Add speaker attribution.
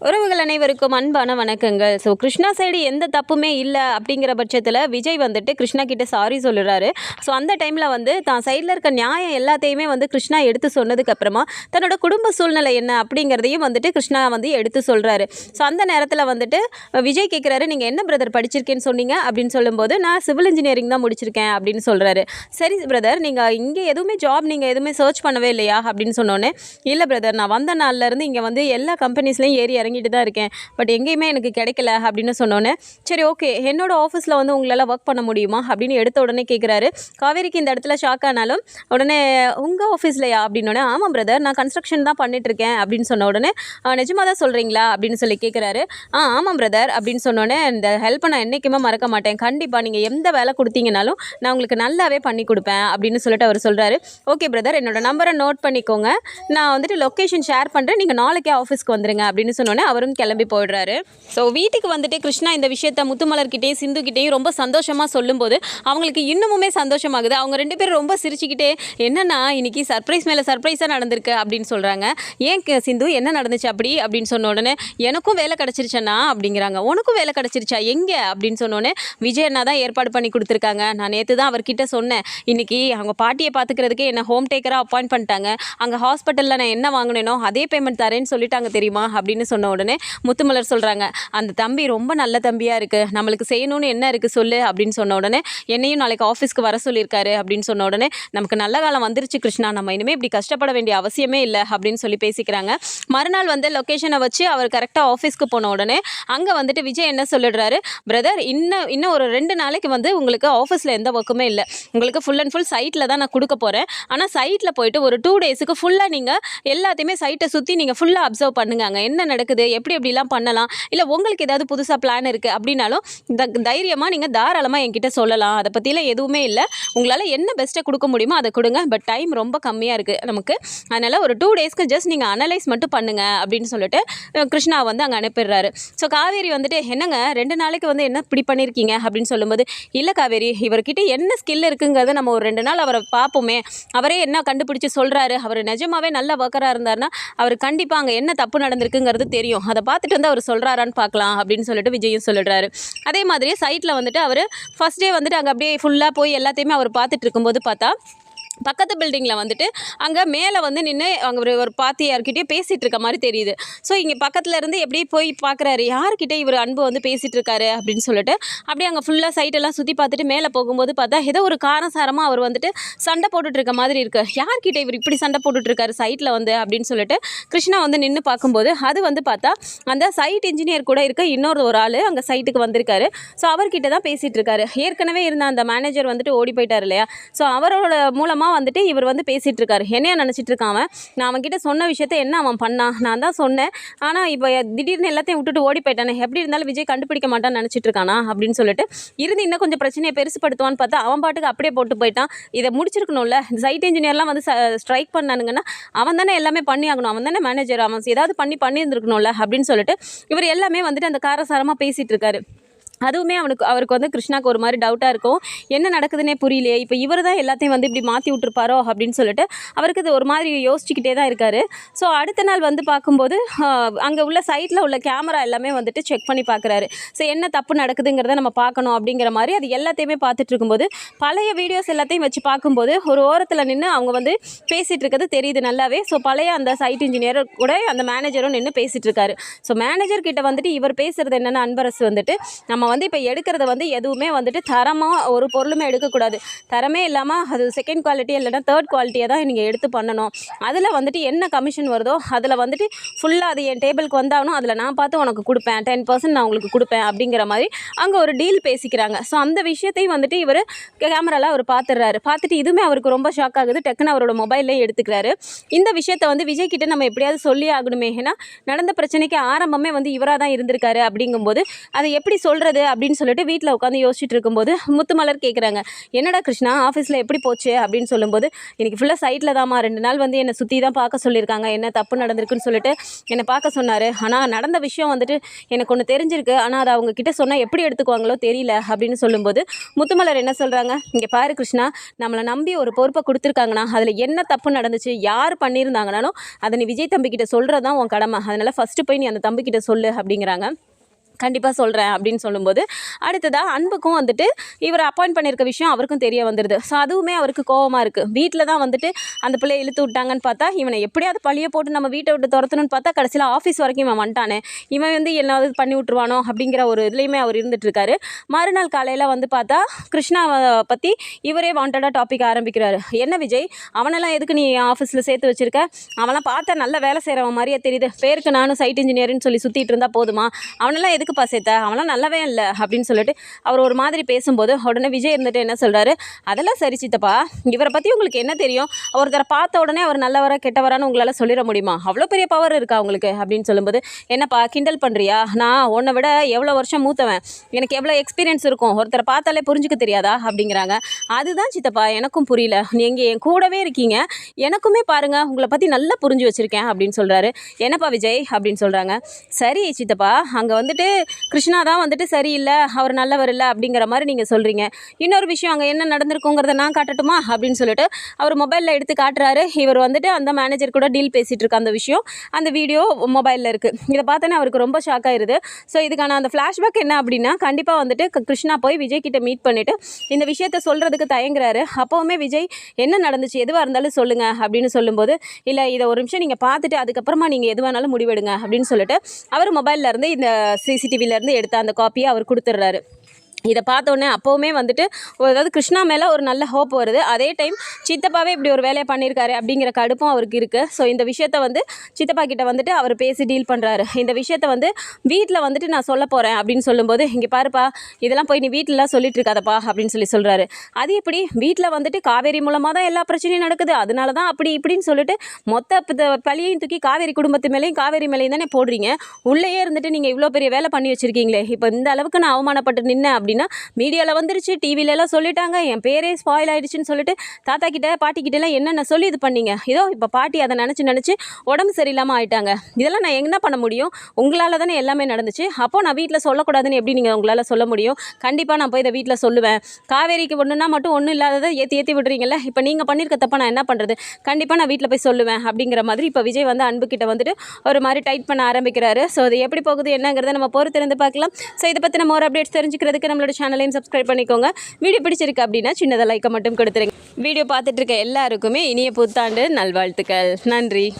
Speaker 1: உறவுகள் அனைவருக்கும் அன்பான வணக்கங்கள். ஸோ கிருஷ்ணா சைடு எந்த தப்புமே இல்லை அப்படிங்கிற பட்சத்தில் விஜய் வந்துட்டு கிருஷ்ணா கிட்ட சாரி சொல்லுறாரு. ஸோ அந்த டைமில் வந்து தான் சைடில் இருக்க நியாயம் எல்லாத்தையுமே வந்து கிருஷ்ணா எடுத்து சொன்னதுக்கு அப்புறமா தன்னோட குடும்ப சூழ்நிலை என்ன அப்படிங்கிறதையும் வந்துட்டு கிருஷ்ணா வந்து எடுத்து சொல்கிறாரு ஸோ அந்த நேரத்தில் வந்துட்டு விஜய் கேட்குறாரு நீங்கள் என்ன பிரதர் படிச்சிருக்கேன்னு சொன்னீங்க? அப்படின்னு சொல்லும்போது நான் சிவில் இன்ஜினியரிங் தான் முடிச்சிருக்கேன் அப்படின்னு சொல்கிறாரு சரி பிரதர் நீங்கள் இங்கே எதுவுமே ஜாப் நீங்கள் எதுவுமே சர்ச் பண்ணவே இல்லையா? அப்படின்னு சொன்னோன்னே இல்லை பிரதர் நான் வந்த நாள்லேருந்து இங்கே வந்து எல்லா கம்பெனிஸ்லையும் ஏறி இறங்கிட்டு தான் இருக்கேன். பட் எங்கேயுமே எனக்கு கிடைக்கல அப்படின்னு சொன்னோன்னே சரி ஓகே என்னோட ஆஃபீஸில் வந்து உங்களால் ஒர்க் பண்ண முடியுமா? அப்படின்னு எடுத்த உடனே கேட்குறாரு காவேரிக்கு இந்த இடத்துல ஷாக் ஆனாலும் உடனே உங்கள் ஆஃபீஸ்லையா அப்படின்னோடனே ஆமாம் பிரதர் நான் கன்ஸ்ட்ரக்ஷன் தான் பண்ணிட்டு இருக்கேன். அப்படின்னு சொன்ன உடனே நிஜமாக தான் சொல்கிறீங்களா அப்படின்னு சொல்லி கேட்குறாரு ஆ ஆமாம் பிரதர் அப்படின்னு சொன்னோன்னே இந்த ஹெல்ப்பை நான் என்றைக்குமே மறக்க மாட்டேன். கண்டிப்பாக நீங்கள் எந்த வேலை கொடுத்தீங்கனாலும் நான் உங்களுக்கு நல்லாவே பண்ணி கொடுப்பேன். அப்படின்னு சொல்லிட்டு அவர் சொல்கிறாரு ஓகே பிரதர் என்னோட நம்பரை நோட் பண்ணிக்கோங்க. நான் வந்துட்டு லொக்கேஷன் ஷேர் பண்ணுறேன் நீங்கள் நாளைக்கே ஆஃபீஸ்க்கு வந்துடுங்க அப்படின்னு சொன்னோன்னே அவரும் கிளம்பி போயிடுறாரு. ஸோ வீட்டுக்கு வந்துட்டு கிருஷ்ணா இந்த விஷயத்த முத்துமலர்கிட்டேயும் சிந்துக்கிட்டேயும் ரொம்ப சந்தோஷமாக சொல்லும்போது அவங்களுக்கு இன்னுமுமே சந்தோஷமாகுது. அவங்க ரெண்டு பேரும் ரொம்ப சிரிச்சுக்கிட்டே என்னன்னா இன்னைக்கு சர்ப்ரைஸ் மேலே சர்ப்ரைஸாக நடந்திருக்கு அப்படின்னு சொல்கிறாங்க ஏன் சிந்து என்ன நடந்துச்சு அப்படி? அப்படின்னு சொன்ன உடனே எனக்கும் வேலை கிடச்சிருச்சேன்னா அப்படிங்கிறாங்க. உனக்கும் வேலை கிடச்சிருச்சா? எங்கே? அப்படின்னு சொன்னோடனே விஜய் அண்ணா தான் ஏற்பாடு பண்ணி கொடுத்துருக்காங்க. நான் நேற்று தான் அவர்கிட்ட சொன்னேன். இன்னைக்கு அவங்க பாட்டியை பார்த்துக்கிறதுக்கு என்ன ஹோம் டேக்கராக அப்பாயிண்ட் பண்ணிட்டாங்க. அங்கே ஹாஸ்பிட்டலில் நான் என்ன வாங்கினேனோ அதே பேமெண்ட் தரேன்னு சொல்லிட்டாங்க தெரியுமா? அப்படின்னு சொன்ன உடனே முத்துமலர் சொல்கிறாங்க அந்த தம்பி ரொம்ப நல்ல தம்பியாக இருக்குது நம்மளுக்கு செய்யணும்னு என்ன இருக்குது சொல்லு அப்படின்னு சொன்ன உடனே என்னையும் நாளைக்கு ஆஃபீஸ்க்கு வர சொல்லியிருக்காரு அப்படின்னு சொன்ன உடனே நமக்கு நல்ல காலம் வந்துருச்சு கிருஷ்ணா. நம்ம இனிமேல் இப்படி கஷ்டப்பட வேண்டிய அவசியமே இல்லை அப்படின்னு சொல்லி பேசிக்கிறாங்க. மறுநாள் வந்து லொக்கேஷனை வச்சு அவர் கரெக்டாக ஆஃபீஸ்க்கு போன உடனே அங்கே வந்துட்டு விஜய் என்ன சொல்லிடுறாரு பிரதர் இன்னும் இன்னும் ஒரு ரெண்டு நாளைக்கு வந்து உங்களுக்கு ஆஃபீஸில் எந்த ஒர்க்குமே இல்லை. உங்களுக்கு ஃபுல் அண்ட் ஃபுல் சைட்டில் தான் நான் கொடுக்க போகிறேன் ஆனால் சைட்டில் போயிட்டு ஒரு டூ டேஸுக்கு ஃபுல்லாக நீங்கள் எல்லாத்தையுமே சைட்டை சுற்றி நீங்கள் ஃபுல்லாக அப்சர்வ் பண்ணுங்க. அங்கே என்ன நடக்குது? எப்படி எப்படிலாம் பண்ணலாம்? இல்லை உங்களுக்கு ஏதாவது புதுசாக பிளான் இருக்குது அப்படின்னாலும் த தைரியமாக நீங்கள் தாராளமாக என்கிட்ட சொல்லலாம். அதை பற்றிலாம் எதுவுமே இல்லை. உங்களால் என்ன பெஸ்ட்டை கொடுக்க முடியுமோ அதை கொடுங்க. பட் டைம் ரொம்ப கம்மியாக இருக்குது நமக்கு. அதனால் ஒரு டூ டேஸ்க்கு ஜஸ்ட் நீங்கள் அனலைஸ் மட்டும் பண்ணுங்க அப்படின்னு சொல்லிட்டு கிருஷ்ணா வந்து அங்கே அனுப்பிடுறாரு. ஸோ காவேரி வந்துட்டு என்னங்க? ரெண்டு நாளைக்கு வந்து என்ன இப்படி பண்ணியிருக்கீங்க அப்படின்னு சொல்லும்போது இல்லை காவேரி இவர்கிட்ட என்ன ஸ்கில் இருக்குங்கிறத நம்ம ஒரு ரெண்டு நாள் அவரை பார்ப்போமே. அவரே என்ன கண்டுபிடிச்சு சொல்கிறாரு அவர் நிஜமாவே நல்ல ஒர்க்கராக இருந்தாருன்னா அவர் கண்டிப்பாக அங்கே என்ன தப்பு நடந்திருக்குங்கிறது தெரியும். தெரியும். அதை பார்த்துட்டு வந்து அவர் சொல்கிறாரான்னு பார்க்கலாம் அப்படின்னு சொல்லிட்டு விஜயும் சொல்லிடுறாரு அதே மாதிரியே சைட்டில் வந்துட்டு அவர் ஃபஸ்ட் டே வந்துட்டு அங்கே அப்படியே ஃபுல்லாக போய் எல்லாத்தையுமே அவர் பார்த்துட்டு இருக்கும்போது பார்த்தா பக்கத்து பில்டிங்கில் வந்துட்டு அங்கே மேலே வந்து நின்று அங்கே ஒரு ஒரு பாத்தி பேசிகிட்டு இருக்க மாதிரி தெரியுது. ஸோ இங்கே பக்கத்தில் இருந்து எப்படி போய் பார்க்குறாரு யார்கிட்ட இவர் அன்பு வந்து பேசிகிட்டு இருக்காரு அப்படின்னு சொல்லிட்டு அப்படியே அங்கே ஃபுல்லாக சைட்டெல்லாம் சுற்றி பார்த்துட்டு மேலே போகும்போது பார்த்தா ஏதோ ஒரு காரசாரமாக அவர் வந்துட்டு சண்டை போட்டுட்டு இருக்க மாதிரி இருக்குது யார்கிட்ட இவர் இப்படி சண்டை போட்டுட்ருக்காரு சைட்டில் வந்து அப்படின்னு சொல்லிட்டு கிருஷ்ணா வந்து நின்று பார்க்கும்போது அது வந்து பார்த்தா அந்த சைட் இன்ஜினியர் கூட இருக்க இன்னொரு ஒரு ஆள் அங்கே சைட்டுக்கு வந்திருக்காரு. ஸோ அவர்கிட்ட தான் பேசிகிட்டு இருக்காரு. ஏற்கனவே இருந்த அந்த மேனேஜர் வந்துட்டு ஓடி போயிட்டார் இல்லையா? ஸோ அவரோட மூலமாக வந்துட்டு இவர் வந்து பேசிகிட்டு இருக்காரு என்னைய நினச்சிட்டு இருக்கான் அவன்? நான் அவன்கிட்ட சொன்ன விஷயத்த என்ன அவன் பண்ணான் நான் தான் சொன்னேன். ஆனால் இப்போ திடீர்னு எல்லாத்தையும் விட்டுட்டு ஓடி போயிட்டானே. எப்படி இருந்தாலும் விஜய் கண்டுபிடிக்க மாட்டான்னு நினச்சிட்டு இருக்கானா அப்படின்னு சொல்லிட்டு இருந்து இன்னும் கொஞ்சம் பிரச்சனையை பெருசுப்படுத்துவான்னு பார்த்தா அவன் பாட்டுக்கு அப்படியே போட்டு போயிட்டான். இதை முடிச்சிருக்கணும்ல. சைட் இன்ஜினியர்லாம் வந்து ஸ்ட்ரைக் பண்ணானுங்கன்னா அவன் தானே எல்லாமே பண்ணி ஆகணும். அவன் தானே மேனேஜர் அவன் ஏதாவது பண்ணி பண்ணியிருந்துருக்கணும்ல அப்படின்னு சொல்லிட்டு இவர் எல்லாமே வந்துட்டு அந்த காரசாரமாக பேசிகிட்டு இருக்காரு அதுவுமே அவனுக்கு அவருக்கு வந்து கிருஷ்ணாக்கு ஒரு மாதிரி டவுட்டாக இருக்கும். என்ன நடக்குதுன்னே புரியலையே. இப்போ இவர் தான் எல்லாத்தையும் வந்து இப்படி மாற்றி விட்டுருப்பாரோ அப்படின்னு சொல்லிட்டு அவருக்கு இது ஒரு மாதிரி யோசிச்சுக்கிட்டே தான் இருக்காரு. ஸோ அடுத்த நாள் வந்து பார்க்கும்போது அங்கே உள்ள சைட்டில் உள்ள கேமரா எல்லாமே வந்துட்டு செக் பண்ணி பார்க்குறாரு. ஸோ என்ன தப்பு நடக்குதுங்கிறத நம்ம பார்க்கணும் அப்படிங்கிற மாதிரி அது எல்லாத்தையுமே பார்த்துட்டு இருக்கும்போது பழைய வீடியோஸ் எல்லாத்தையும் வச்சு பார்க்கும்போது ஒரு ஓரத்தில் நின்று அவங்க வந்து பேசிகிட்டு இருக்கிறது தெரியுது நல்லாவே. ஸோ பழைய அந்த சைட் இன்ஜினியர் கூட அந்த மேனேஜரும் நின்று பேசிகிட்டு இருக்காரு. ஸோ மேனேஜர் கிட்ட வந்துட்டு இவர் பேசுகிறது என்னென்ன அன்பரசு வந்துட்டு நம்ம வந்து இப்போ எடுக்கிறத வந்து எதுவுமே வந்துட்டு தரமாக ஒரு பொருளுமே எடுக்கக்கூடாது. தரமே இல்லாமல் அது செகண்ட் குவாலிட்டி இல்லைன்னா தேர்ட் குவாலிட்டியை தான் நீங்கள் எடுத்து பண்ணணும். அதில் வந்துட்டு என்ன கமிஷன் வருதோ அதில் வந்துட்டு ஃபுல்லாக அது என் டேபிளுக்கு வந்தாகணும். அதில் நான் பார்த்து உனக்கு கொடுப்பேன். டென் பர்சன்ட் நான் உங்களுக்கு கொடுப்பேன் அப்படிங்கிற மாதிரி அங்கே ஒரு டீல் பேசிக்கிறாங்க. ஸோ அந்த விஷயத்தையும் வந்துட்டு இவர் கேமரால அவர் பார்த்துடுறாரு பார்த்துட்டு இதுவுமே அவருக்கு ரொம்ப ஷாக் ஆகுது. டக்குன்னு அவரோட மொபைல்லே எடுத்துக்கிறாரு. இந்த விஷயத்தை வந்து விஜய் கிட்ட நம்ம எப்படியாவது சொல்லி ஆகணுமே. ஏன்னா நடந்த பிரச்சனைக்கு ஆரம்பமே வந்து இவராக தான் இருந்திருக்காரு அப்படிங்கும்போது அதை எப்படி சொல்கிறது அப்படின்னு சொல்லிட்டு வீட்டில் உட்காந்து யோசிச்சுட்டு இருக்கும்போது முத்துமலர் கேட்குறாங்க என்னடா கிருஷ்ணா ஆஃபீஸில் எப்படி போச்சு? அப்படின்னு சொல்லும்போது எனக்கு ஃபுல்லாக சைட்டில் தாம்மா ரெண்டு நாள் வந்து என்னை சுற்றி தான் பார்க்க சொல்லியிருக்காங்க. என்ன தப்பு நடந்திருக்குன்னு சொல்லிட்டு என்னை பார்க்க சொன்னார். ஆனால் நடந்த விஷயம் வந்துட்டு எனக்கு ஒன்று தெரிஞ்சிருக்கு. ஆனால் அதை அவங்க கிட்ட சொன்னால் எப்படி எடுத்துக்குவாங்களோ தெரியல. அப்படின்னு சொல்லும்போது முத்துமலர் என்ன சொல்கிறாங்க இங்கே பாரு கிருஷ்ணா நம்மளை நம்பி ஒரு பொறுப்பை கொடுத்துருக்காங்கன்னா அதில் என்ன தப்பு நடந்துச்சு யார் பண்ணியிருந்தாங்கனாலும் அதை நீ விஜய் தம்பிக்கிட்ட சொல்கிறது தான் உன் கடமை. அதனால் ஃபஸ்ட்டு போய் நீ அந்த தம்பிக்கிட்ட சொல்லு அப்படிங்கிறாங்க. கண்டிப்பாக சொல்கிறேன் அப்படின்னு சொல்லும்போது அடுத்ததாக அன்புக்கும் வந்துட்டு இவர் அப்பாயிண்ட் பண்ணியிருக்க விஷயம் அவருக்கும் தெரிய வந்துடுது ஸோ அதுவுமே அவருக்கு கோவமாக இருக்குது வீட்டில் தான் வந்துட்டு அந்த பிள்ளையை இழுத்து விட்டாங்கன்னு பார்த்தா இவனை எப்படியாவது பழிய போட்டு நம்ம வீட்டை விட்டு துரத்தணும்னு பார்த்தா கடைசியில் ஆஃபீஸ் வரைக்கும் இவன் வந்துட்டானே. இவன் வந்து என்னாவது பண்ணி விட்ருவானோ அப்படிங்கிற ஒரு இதுலேயுமே அவர் இருந்துட்டுருக்காரு மறுநாள் காலையில் வந்து பார்த்தா கிருஷ்ணாவை பற்றி இவரே வாண்டடாக டாபிக் ஆரம்பிக்கிறாரு. என்ன விஜய் அவனெல்லாம் எதுக்கு நீ ஆஃபீஸில் சேர்த்து வச்சிருக்க? அவனெல்லாம் பார்த்தா நல்ல வேலை செய்கிறவன் மாதிரியே தெரியுது. பேருக்கு நானும் சைட் இன்ஜினியர்னு சொல்லி சுற்றிட்டு இருந்தால் போதுமா? அவனெல்லாம் எதுக்கு எதுக்குப்பா சேர்த்த அவன்லாம் நல்லவே இல்லை அப்படின்னு சொல்லிட்டு அவர் ஒரு மாதிரி பேசும்போது உடனே விஜய் இருந்துட்டு என்ன சொல்கிறாரு அதெல்லாம் சரி சித்தப்பா இவரை பற்றி உங்களுக்கு என்ன தெரியும்? ஒருத்தரை பார்த்த உடனே அவர் நல்லவரா கெட்டவரான்னு உங்களால் சொல்லிட முடியுமா? அவ்வளோ பெரிய பவர் இருக்கா உங்களுக்கு? அப்படின்னு சொல்லும்போது என்னப்பா கிண்டல் பண்ணுறியா நான் உன்னை விட எவ்வளோ வருஷம் மூத்தவன். எனக்கு எவ்வளோ எக்ஸ்பீரியன்ஸ் இருக்கும். ஒருத்தரை பார்த்தாலே புரிஞ்சுக்க தெரியாதா? அப்படிங்கிறாங்க. அதுதான் சித்தப்பா எனக்கும் புரியல. நீங்கள் என் கூடவே இருக்கீங்க. எனக்குமே பாருங்க உங்களை பற்றி நல்லா புரிஞ்சு வச்சுருக்கேன். அப்படின்னு சொல்கிறாரு என்னப்பா விஜய்? அப்படின்னு சொல்கிறாங்க சரி சித்தப்பா அங்கே வந்துட்டு கிருஷ்ணா தான் வந்துட்டு சரியில்லை அவர் நல்லவர் இல்லை அப்படிங்கிற மாதிரி நீங்கள் சொல்கிறீங்க இன்னொரு விஷயம் அங்கே என்ன நடந்திருக்குங்கிறத நான் காட்டட்டுமா அப்படின்னு சொல்லிட்டு அவர் மொபைலில் எடுத்து காட்டுறாரு. இவர் வந்துட்டு அந்த மேனேஜர் கூட டீல் பேசிகிட்டு இருக்க அந்த விஷயம் அந்த வீடியோ மொபைலில் இருக்குது இதை பார்த்தோன்னே அவருக்கு ரொம்ப ஷாக் ஆயிருது. ஸோ இதுக்கான அந்த ஃப்ளாஷ்பேக் என்ன அப்படின்னா கண்டிப்பாக வந்துட்டு கிருஷ்ணா போய் விஜய் கிட்ட மீட் பண்ணிவிட்டு இந்த விஷயத்த சொல்கிறதுக்கு தயங்குறாரு. அப்போவுமே விஜய் என்ன நடந்துச்சு? எதுவாக இருந்தாலும் சொல்லுங்கள் அப்படின்னு சொல்லும்போது இல்லை இதை ஒரு நிமிஷம் நீங்கள் பார்த்துட்டு அதுக்கப்புறமா நீங்கள் எது வேணாலும் முடிவெடுங்க அப்படின்னு சொல்லிட்டு அவர் மொபைலில் இருந்து இந்த சிசி இருந்து எடுத்த அந்த காப்பியை அவர் கொடுத்துட்றாரு. இதை பார்த்தோன்னே அப்போவுமே வந்துட்டு ஒரு- அதாவது கிருஷ்ணா மேலே ஒரு நல்ல ஹோப் வருது. அதே டைம் சித்தப்பாவே இப்படி ஒரு வேலையை பண்ணியிருக்காரு அப்படிங்கிற கடுப்பும் அவருக்கு இருக்குது ஸோ இந்த விஷயத்த வந்து சித்தப்பா கிட்ட வந்துட்டு அவர் பேசி டீல் பண்ணுறாரு இந்த விஷயத்த வந்து வீட்டில் வந்துட்டு நான் சொல்ல போகிறேன் அப்படின்னு சொல்லும்போது இங்கே பாருப்பா இதெல்லாம் போய் நீ வீட்டிலலாம் சொல்லிட்டு இருக்காதப்பா அப்படின்னு சொல்லி சொல்கிறாரு அது எப்படி? வீட்டில் வந்துட்டு காவேரி மூலமாக தான் எல்லா பிரச்சனையும் நடக்குது. அதனால தான் அப்படி இப்படின்னு சொல்லிட்டு மொத்த பழியையும் தூக்கி காவேரி குடும்பத்து மேலேயும் காவேரி மேலேயும் தானே போடுறீங்க? உள்ளேயே இருந்துட்டு நீங்கள் இவ்வளோ பெரிய வேலை பண்ணி வச்சுருக்கீங்களே. இப்போ இந்த அளவுக்கு நான் அவமானப்பட்டு நின்னேன் அப்படி மீடியாவில் வந்துருச்சு டிவில சொல்லிட்டாங்க என் பேரே ஸ்பாயில் ஆகிடுச்சின்னு சொல்லிட்டு தாத்தா கிட்ட பாட்டி கிட்டலாம் என்னென்ன சொல்லி இது பண்ணீங்க? இதோ இப்போ பாட்டி அதை நினச்சி நினச்சி உடம்பு சரியில்லாமல் ஆயிட்டாங்க. இதெல்லாம் நான் என்ன பண்ண முடியும்? உங்களால் தானே எல்லாமே நடந்துச்சு. அப்போ நான் வீட்டில் சொல்லக்கூடாதுன்னு எப்படி நீங்கள் உங்களால் சொல்ல முடியும்? கண்டிப்பாக நான் போய் இதை வீட்டில் சொல்லுவேன். காவேரிக்கு ஒன்றுனா மட்டும் ஒன்றும் இல்லாததை ஏற்றி ஏற்றி விடுறீங்களே இப்போ நீங்கள் பண்ணியிருக்க தப்ப நான் என்ன பண்ணுறது கண்டிப்பாக நான் வீட்டில் போய் சொல்லுவேன் அப்படிங்கிற மாதிரி இப்போ விஜய் வந்து அன்புக்கிட்ட வந்துட்டு ஒரு மாதிரி டைட் பண்ண ஆரம்பிக்கிறாரு. ஸோ அது எப்படி போகுது என்னங்கிறத நம்ம பொறுத்திருந்து பார்க்கலாம். ஸோ இதை பற்றி நம்ம ஒரு அப்டேட்ஸ் தெரிஞ்சுக்கிறதுக்கு நம்மளோட சேனலையும் சப்ஸ்கிரைப் பண்ணிக்கோங்க. வீடியோ பிடிச்சிருக்கு அப்படின்னா சின்னதாக லைக்கை மட்டும் கொடுத்துருங்க. வீடியோ பார்த்துட்டு இருக்க எல்லாருக்குமே இனிய புத்தாண்டு நல்வாழ்த்துக்கள். நன்றி.